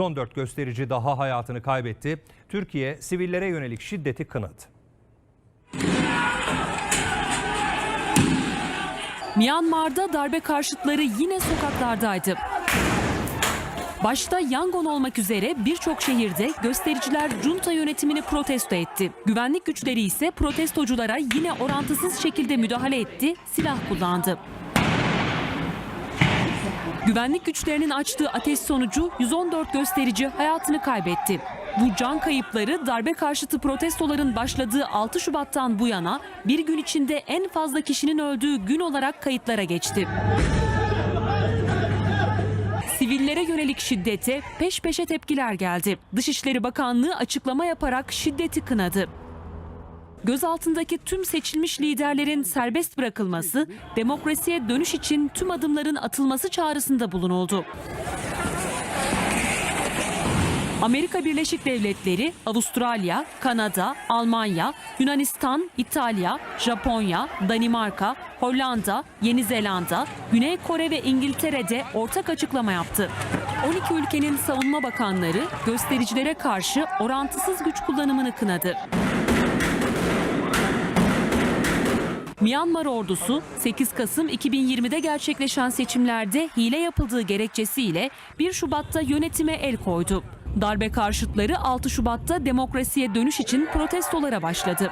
14 gösterici daha hayatını kaybetti. Türkiye sivillere yönelik şiddeti kınadı. Myanmar'da darbe karşıtları yine sokaklardaydı. Başta Yangon olmak üzere birçok şehirde göstericiler junta yönetimini protesto etti. Güvenlik güçleri ise protestoculara yine orantısız şekilde müdahale etti, silah kullandı. Güvenlik güçlerinin açtığı ateş sonucu 114 gösterici hayatını kaybetti. Bu can kayıpları darbe karşıtı protestoların başladığı 6 Şubat'tan bu yana bir gün içinde en fazla kişinin öldüğü gün olarak kayıtlara geçti. Sivillere yönelik şiddete peş peşe tepkiler geldi. Dışişleri Bakanlığı açıklama yaparak şiddeti kınadı. Gözaltındaki tüm seçilmiş liderlerin serbest bırakılması, demokrasiye dönüş için tüm adımların atılması çağrısında bulunuldu. Amerika Birleşik Devletleri, Avustralya, Kanada, Almanya, Yunanistan, İtalya, Japonya, Danimarka, Hollanda, Yeni Zelanda, Güney Kore ve İngiltere'de ortak açıklama yaptı. 12 ülkenin savunma bakanları göstericilere karşı orantısız güç kullanımını kınadı. Myanmar ordusu 8 Kasım 2020'de gerçekleşen seçimlerde hile yapıldığı gerekçesiyle 1 Şubat'ta yönetime el koydu. Darbe karşıtları 6 Şubat'ta demokrasiye dönüş için protestolara başladı.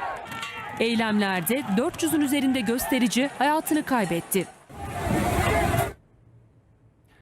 Eylemlerde 400'ün üzerinde gösterici hayatını kaybetti.